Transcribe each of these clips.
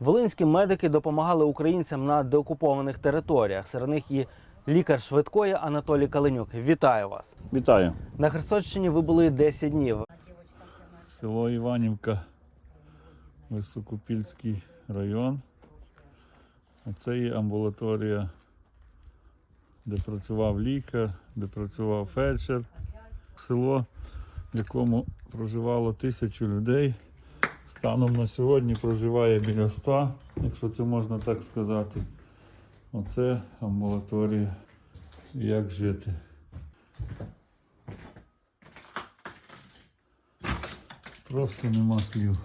Волинські медики допомагали українцям на деокупованих територіях. Серед них і лікар швидкої Анатолій Каленюк. Вітаю вас! Вітаю. На Херсонщині ви були 10 днів. Село Іванівка, Високопільський район. Оце є амбулаторія, де працював лікар, де працював фельдшер. Село, в якому проживало тисячу людей. Станом на сьогодні проживає біля 100, якщо це можна так сказати. Оце амбулаторія. Як жити. Просто нема слів.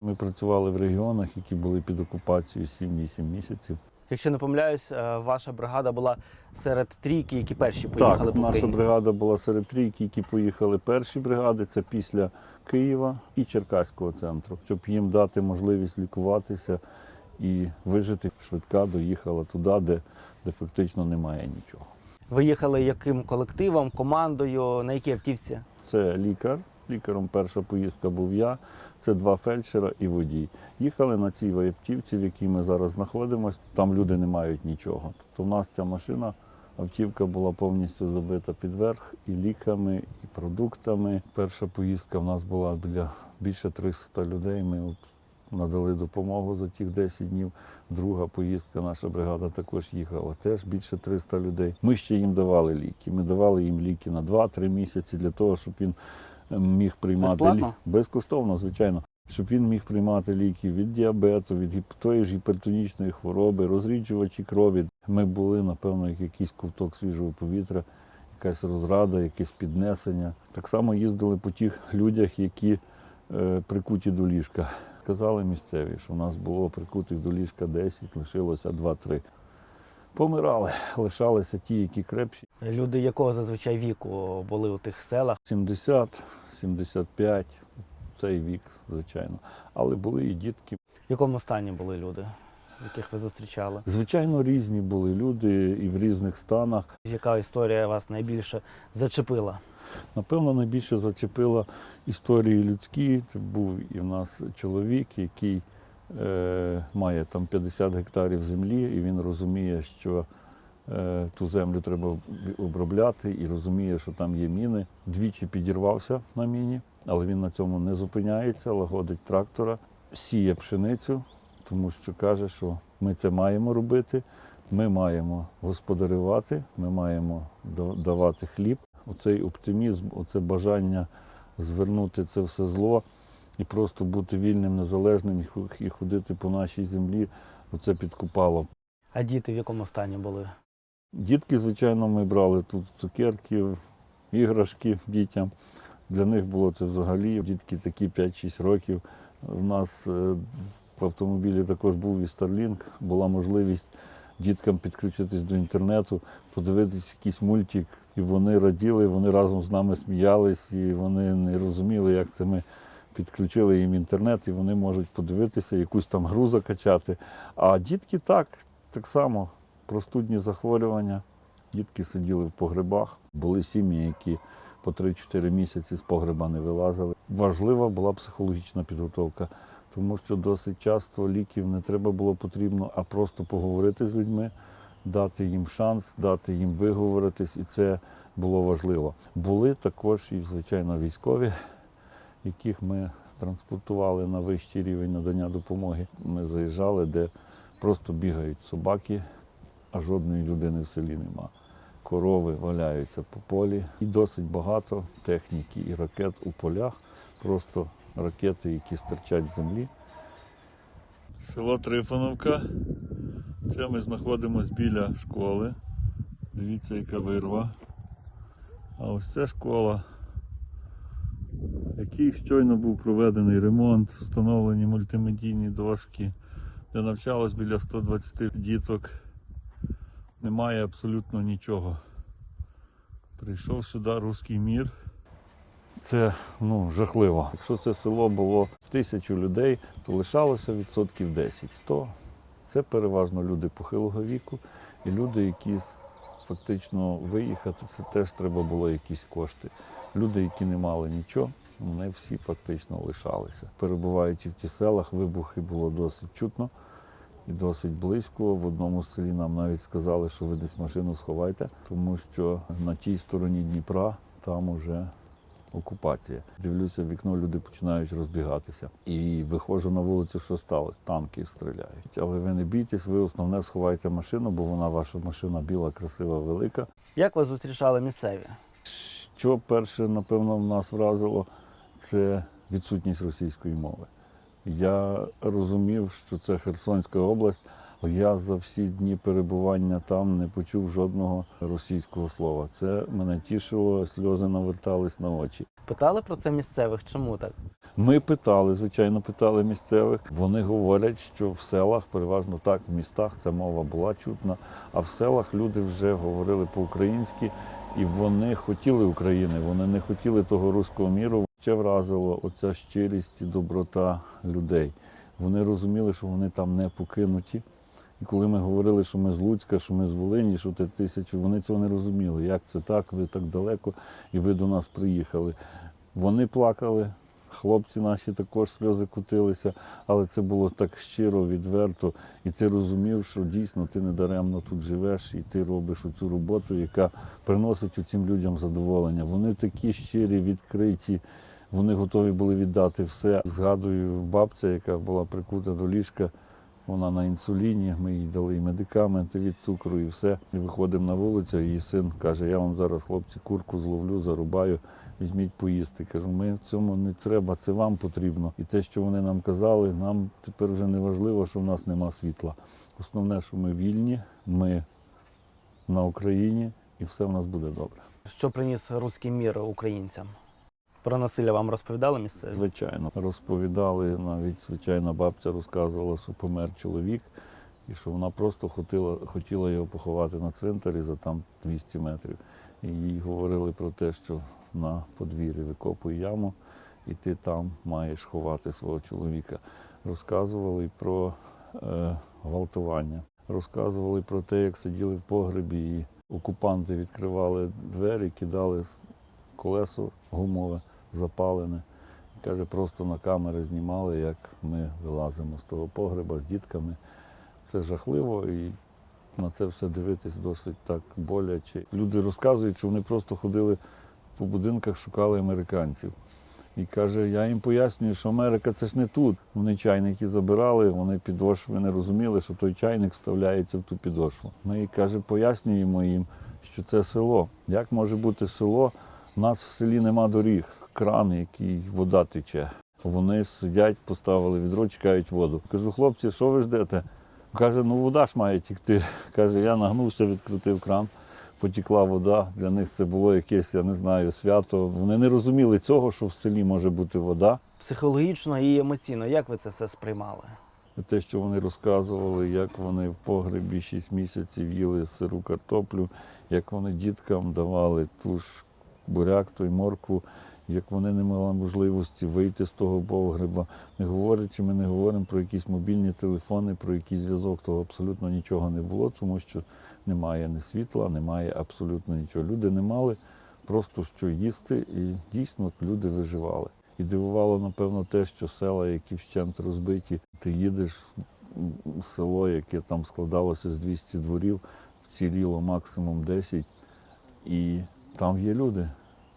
Ми працювали в регіонах, які були під окупацією 7-8 місяців. Якщо не помиляюсь, е, ваша бригада була серед трійки, які перші поїхали так, по наша бригада була серед трійки, які поїхали перші бригади. Це після Києва і Черкаського центру, щоб їм дати можливість лікуватися і вижити. Швидка доїхала туди, де, де фактично немає нічого. Ви їхали яким колективом, командою, на якій автівці? Це лікар. Лікаром перша поїздка був я. Це два фельдшера і водій. Їхали на цій автівці, в якій ми зараз знаходимося. Там люди не мають нічого. Тобто, у нас ця машина, автівка була повністю забита під верх і ліками, і продуктами. Перша поїздка в нас була біля більше 300 людей. Ми от надали допомогу за тих 10 днів. Друга поїздка, наша бригада також їхала. Теж більше 300 людей. Ми ще їм давали ліки. Ми давали їм ліки на 2-3 місяці для того, щоб він міг приймати Безплатно? ліки. Безкоштовно, звичайно. Щоб він міг приймати ліки від діабету, від тої ж гіпертонічної хвороби, розріджувачі крові. Ми були, напевно, як якийсь ковток свіжого повітря, якась розрада, якесь піднесення. Так само їздили по тих людях, які е, прикуті до ліжка. Казали місцеві, що в нас було прикутих до ліжка 10, лишилося 2-3. Помирали, лишалися ті, які крепші. Люди якого зазвичай віку були у тих селах? 70, 75, цей вік, звичайно. Але були і дітки. В якому стані були люди, яких ви зустрічали? Звичайно, різні були люди і в різних станах. Яка історія вас найбільше зачепила? Напевно, найбільше зачепила історії людські. Це був і в нас чоловік, який має там 50 гектарів землі, і він розуміє, що е, ту землю треба обробляти, і розуміє, що там є міни. Двічі підірвався на міні, але він на цьому не зупиняється, лагодить трактора, сіє пшеницю, тому що каже, що ми це маємо робити. Ми маємо господарювати, ми маємо давати хліб. Оцей оптимізм, оце бажання звернути це все зло і просто бути вільним, незалежним і ходити по нашій землі, оце підкупало. А діти в якому стані були? Дітки, звичайно, ми брали тут цукерки, іграшки дітям. Для них було це взагалі. Дітки такі 5-6 років. У нас е, в автомобілі також був і Starlink, була можливість діткам підключитись до інтернету, подивитись якийсь мультик. І вони раділи, вони разом з нами сміялись, і вони не розуміли, як це ми підключили їм інтернет, і вони можуть подивитися, якусь там гру закачати. А дітки так, так само простудні захворювання. Дітки сиділи в погребах. Були сім'ї, які по 3-4 місяці з погреба не вилазили. Важлива була психологічна підготовка, тому що досить часто ліків не треба було потрібно, а просто поговорити з людьми, дати їм шанс, дати їм виговоритись, і це було важливо. Були також і, звичайно, військові, яких ми транспортували на вищий рівень надання допомоги. Ми заїжджали, де просто бігають собаки, а жодної людини в селі нема. Корови валяються по полі. І досить багато техніки і ракет у полях. Просто ракети, які стирчать з землі. Село Трифоновка. Це ми знаходимося біля школи. Дивіться, яка вирва. А ось це школа, в якій щойно був проведений ремонт, встановлені мультимедійні дошки, де навчалось біля 120 діток. Немає абсолютно нічого. Прийшов сюди руський мір. Це ну, жахливо. Якщо це село було тисячу людей, то лишалося відсотків 10-100. Це переважно люди похилого віку і люди, які фактично виїхати, це теж треба було якісь кошти. Люди, які не мали нічого, вони всі фактично лишалися. Перебуваючи в ті селах, вибухи було досить чутно і досить близько. В одному з селі нам навіть сказали, що ви десь машину сховайте, тому що на тій стороні Дніпра там уже окупація. Дивлюся, в вікно люди починають розбігатися. І виходжу на вулицю, що сталося? Танки стріляють. Але ви не бійтесь, ви основне сховайте машину, бо вона ваша машина біла, красива, велика. Як вас зустрічали місцеві? Що перше, напевно, в нас вразило, це відсутність російської мови. Я розумів, що це Херсонська область, я за всі дні перебування там не почув жодного російського слова. Це мене тішило, сльози навертались на очі. Питали про це місцевих? Чому так? Ми питали, звичайно, питали місцевих. Вони говорять, що в селах, переважно так, в містах ця мова була чутна, а в селах люди вже говорили по-українськи, і вони хотіли України, вони не хотіли того руського міру. Ще вразило оця щирість і доброта людей. Вони розуміли, що вони там не покинуті. І коли ми говорили, що ми з Луцька, що ми з Волині, що ти тисячу, вони цього не розуміли. Як це так, ви так далеко, і ви до нас приїхали. Вони плакали, хлопці наші також сльози кутилися, але це було так щиро, відверто. І ти розумів, що дійсно ти не даремно тут живеш, і ти робиш цю роботу, яка приносить цим людям задоволення. Вони такі щирі, відкриті. Вони готові були віддати все. Згадую бабця, яка була прикута до ліжка. Вона на інсуліні, ми їй дали і медикаменти від цукру і все. І виходимо на вулицю, її син каже: Я вам зараз, хлопці, курку зловлю, зарубаю, візьміть поїсти. Кажу, ми цьому не треба, це вам потрібно. І те, що вони нам казали, нам тепер вже не важливо, що в нас нема світла. Основне, що ми вільні, ми на Україні, і все в нас буде добре. Що приніс руський мір українцям? Про насилля вам розповідали місцеві? Звичайно, розповідали, навіть звичайна бабця розказувала, що помер чоловік, і що вона просто хотіла, хотіла його поховати на цвинтарі за там 200 метрів. І їй говорили про те, що на подвір'ї викопуй яму, і ти там маєш ховати свого чоловіка. Розказували про е, гвалтування, розказували про те, як сиділи в погребі, і окупанти відкривали двері, кидали колесо гумове запалене. Каже, просто на камери знімали, як ми вилазимо з того погреба з дітками. Це жахливо і на це все дивитись досить так боляче. Люди розказують, що вони просто ходили по будинках, шукали американців. І каже, я їм пояснюю, що Америка це ж не тут. Вони чайники забирали, вони підошви не розуміли, що той чайник вставляється в ту підошву. Ми каже, пояснюємо їм, що це село. Як може бути село? У нас в селі нема доріг, кран, який вода тече. Вони сидять, поставили відро, чекають воду. Кажу, хлопці, що ви ждете? Каже, ну вода ж має тікти. Каже, я нагнувся, відкрутив кран, потікла вода. Для них це було якесь, я не знаю, свято. Вони не розуміли цього, що в селі може бути вода. Психологічно і емоційно, як ви це все сприймали? Те, що вони розказували, як вони в погребі 6 місяців їли сиру картоплю, як вони діткам давали ту ж буряк, той моркву, як вони не мали можливості вийти з того погреба. Не говорячи, ми не говоримо про якісь мобільні телефони, про якийсь зв'язок, того абсолютно нічого не було, тому що немає ні світла, немає абсолютно нічого. Люди не мали просто що їсти, і дійсно люди виживали. І дивувало, напевно, те, що села, які вщент розбиті, ти їдеш в село, яке там складалося з 200 дворів, вціліло максимум 10, і там є люди.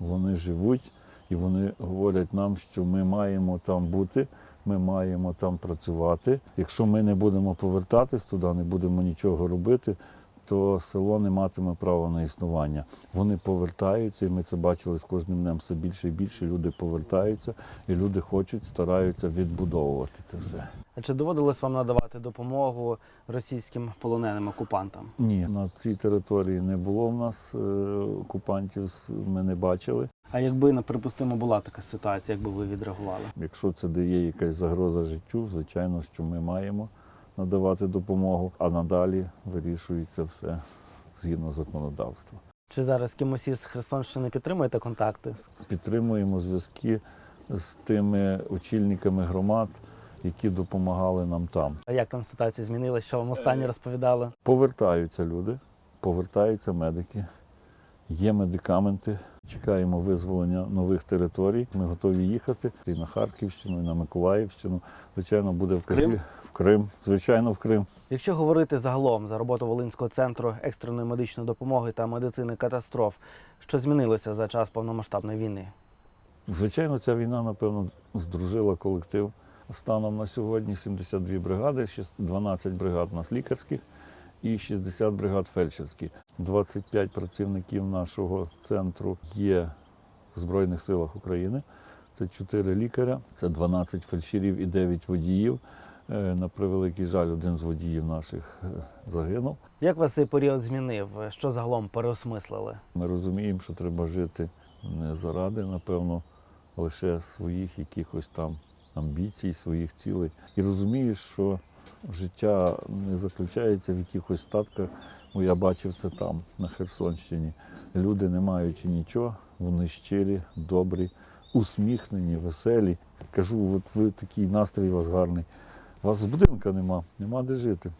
Вони живуть і вони говорять нам, що ми маємо там бути, ми маємо там працювати. Якщо ми не будемо повертатись туди, не будемо нічого робити, то село не матиме права на існування. Вони повертаються, і ми це бачили з кожним днем все більше і більше. Люди повертаються, і люди хочуть, стараються відбудовувати це все. А чи доводилось вам надавати допомогу російським полоненим окупантам? Ні, на цій території не було в нас е, окупантів, ми не бачили. А якби, припустимо, була така ситуація, як би ви відреагували? Якщо це дає якась загроза життю, звичайно, що ми маємо надавати допомогу, а надалі вирішується все згідно законодавства. Чи зараз кимось із Херсонщини підтримуєте контакти? Підтримуємо зв'язки з тими очільниками громад, які допомагали нам там. А як там ситуація змінилася? Що вам останнє розповідали? Повертаються люди, повертаються медики. є медикаменти. Чекаємо визволення нових територій. Ми готові їхати і на Харківщину, і на Миколаївщину. Звичайно, буде в Крим? Крим. в Крим. Звичайно, в Крим. Якщо говорити загалом за роботу Волинського центру екстреної медичної допомоги та медицини катастроф, що змінилося за час повномасштабної війни? Звичайно, ця війна, напевно, здружила колектив. Станом на сьогодні 72 бригади, ще 12 бригад у нас лікарських і 60 бригад фельдшерських. 25 працівників нашого центру є в Збройних силах України. Це 4 лікаря, це 12 фельдшерів і 9 водіїв. Е, На превеликий жаль, один з водіїв наших е, загинув. Як вас цей період змінив? Що загалом переосмислили? Ми розуміємо, що треба жити не заради, напевно, лише своїх якихось там амбіцій, своїх цілей. І розумієш, що життя не заключається в якихось статках. Ну, я бачив це там, на Херсонщині. Люди, не маючи нічого, вони щирі, добрі, усміхнені, веселі. Кажу, от ви такий настрій у вас гарний. У вас будинка нема, нема де жити.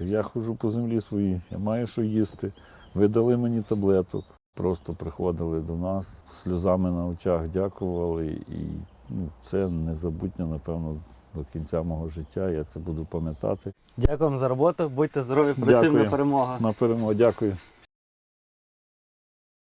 Я ходжу по землі своїй, я маю що їсти. Ви дали мені таблеток. Просто приходили до нас сльозами на очах, дякували. І ну, це незабутньо, напевно, до кінця мого життя. Я це буду пам'ятати. Дякую вам за роботу. Будьте здорові, працюємо на перемогу. На перемогу. Дякую.